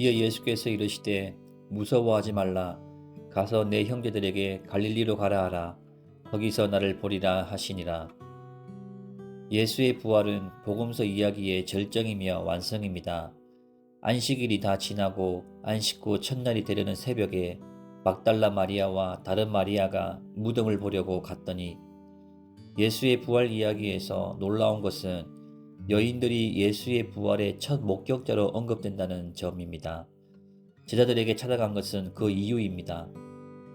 이에 예수께서 이르시되 무서워하지 말라. 가서 내 형제들에게 갈릴리로 가라 하라. 거기서 나를 보리라 하시니라. 예수의 부활은 복음서 이야기의 절정이며 완성입니다. 안식일이 다 지나고 안식 후 첫날이 되려는 새벽에 막달라 마리아와 다른 마리아가 무덤을 보려고 갔더니 예수의 부활 이야기에서 놀라운 것은 여인들이 예수의 부활의 첫 목격자로 언급된다는 점입니다. 제자들에게 찾아간 것은 그 이유입니다.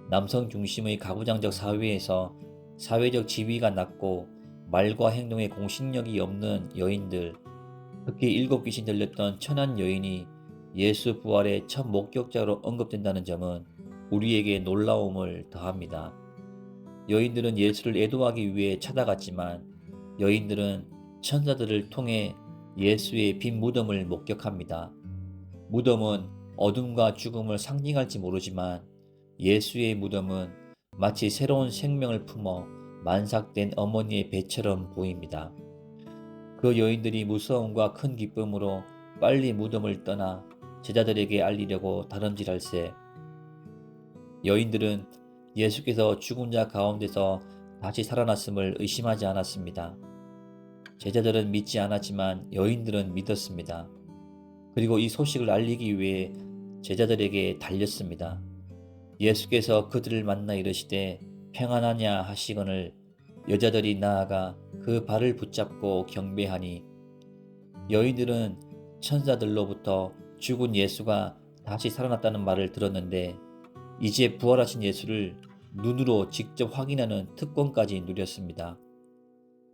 남성 중심의 가부장적 사회에서 사회적 지위가 낮고 말과 행동에 공신력이 없는 여인들, 특히 일곱 귀신 들렸던 천한 여인이 예수 부활의 첫 목격자로 언급된다는 점은 우리에게 놀라움을 더합니다. 여인들은 예수를 애도하기 위해 찾아갔지만 여인들은 천사들을 통해 예수의 빈 무덤을 목격합니다. 무덤은 어둠과 죽음을 상징할지 모르지만 예수의 무덤은 마치 새로운 생명을 품어 만삭된 어머니의 배처럼 보입니다. 그 여인들이 무서움과 큰 기쁨으로 빨리 무덤을 떠나 제자들에게 알리려고 다름질할세 여인들은 예수께서 죽은 자 가운데서 다시 살아났음을 의심하지 않았습니다. 제자들은 믿지 않았지만 여인들은 믿었습니다. 그리고 이 소식을 알리기 위해 제자들에게 달렸습니다. 예수께서 그들을 만나 이르시되 평안하냐 하시거늘 여자들이 나아가 그 발을 붙잡고 경배하니 여인들은 천사들로부터 죽은 예수가 다시 살아났다는 말을 들었는데 이제 부활하신 예수를 눈으로 직접 확인하는 특권까지 누렸습니다.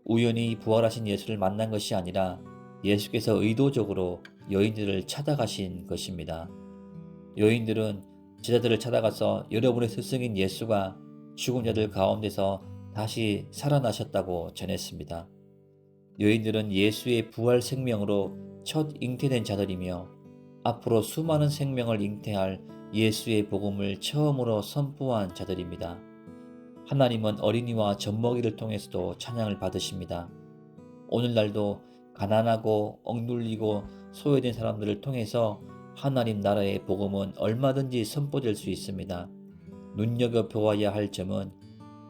우연히 부활하신 예수를 만난 것이 아니라 예수께서 의도적으로 여인들을 찾아가신 것입니다. 여인들은 제자들을 찾아가서 여러분의 스승인 예수가 죽은 자들 가운데서 다시 살아나셨다고 전했습니다. 여인들은 예수의 부활 생명으로 첫 잉태된 자들이며 앞으로 수많은 생명을 잉태할 예수의 복음을 처음으로 선포한 자들입니다. 하나님은 어린이와 젖먹이를 통해서도 찬양을 받으십니다. 오늘날도 가난하고 억눌리고 소외된 사람들을 통해서 하나님 나라의 복음은 얼마든지 선포될 수 있습니다. 눈여겨 보아야 할 점은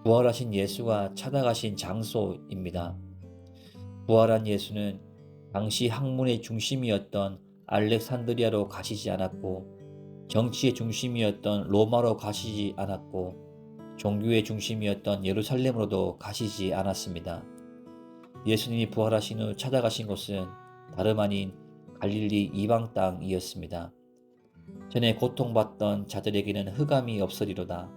부활하신 예수가 찾아가신 장소입니다. 부활한 예수는 당시 학문의 중심이었던 알렉산드리아로 가시지 않았고 정치의 중심이었던 로마로 가시지 않았고 종교의 중심이었던 예루살렘으로도 가시지 않았습니다. 예수님이 부활하신 후 찾아가신 곳은 다름 아닌 갈릴리 이방 땅이었습니다. 전에 고통받던 자들에게는 흑암이 없으리로다.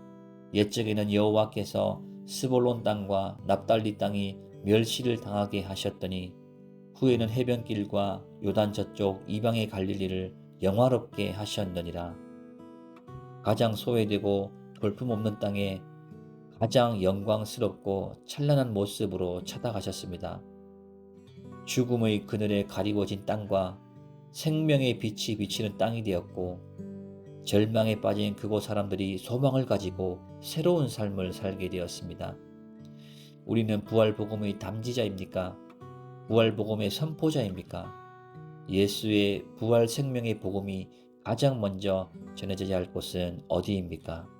옛적에는 여호와께서 스볼론 땅과 납달리 땅이 멸시를 당하게 하셨더니 후에는 해변길과 요단 저쪽 이방의 갈릴리를 영화롭게 하셨느니라. 가장 소외되고 볼품없는 땅에 가장 영광스럽고 찬란한 모습으로 찾아가셨습니다. 죽음의 그늘에 가리워진 땅과 생명의 빛이 비치는 땅이 되었고 절망에 빠진 그곳 사람들이 소망을 가지고 새로운 삶을 살게 되었습니다. 우리는 부활 복음의 담지자입니까? 부활 복음의 선포자입니까? 예수의 부활 생명의 복음이 가장 먼저 전해져야 할 곳은 어디입니까?